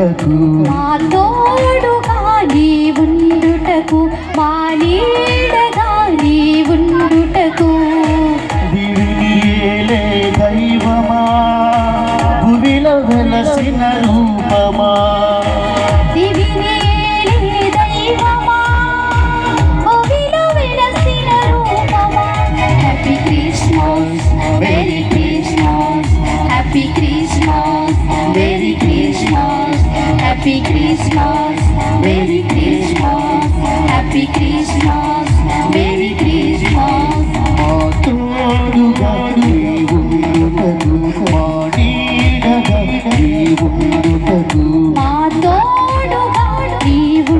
ఉండుటకు మా తోడుగా నీ ఉండుటకు మా నీడగా నీ ఉండుటకు. దివిని దైవమా భూమిలో వెలసిన హ్యాపీ క్రిస్మస్ మేరీ క్రిస్మస్ తోడుగా నీవుండుటకు మా నీడగా నీవుండుటకు మా తోడుగా నీవు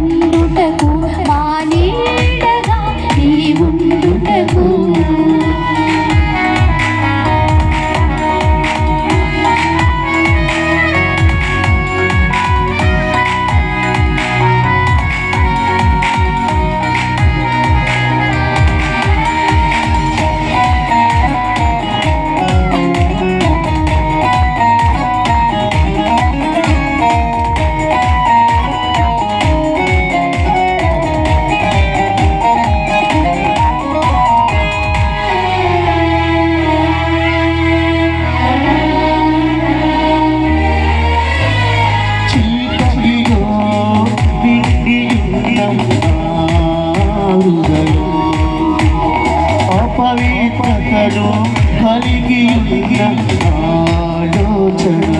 ఆలోచన.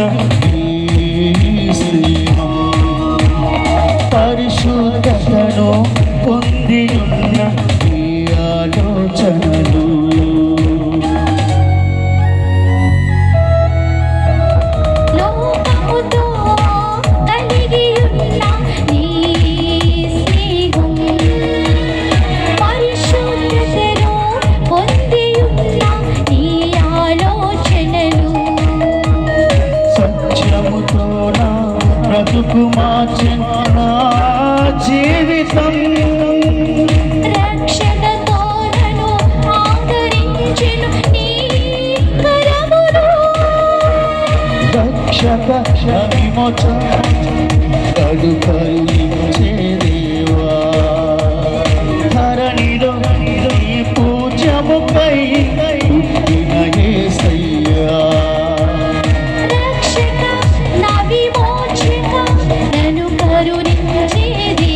না బ్రతుకు మార్చిన జీవితం దక్ష దక్ష విమోచ కడు দিয়ে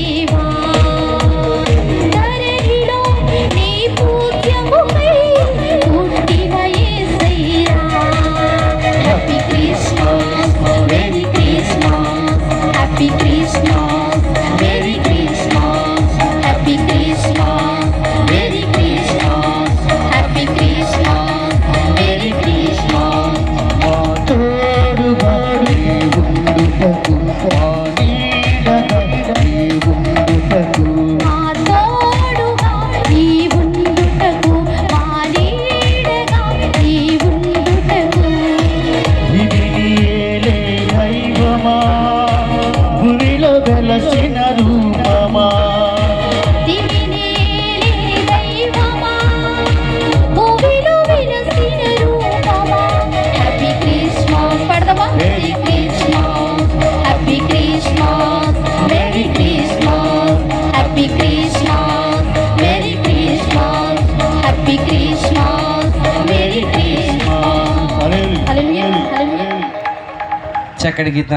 చక్కటి గీత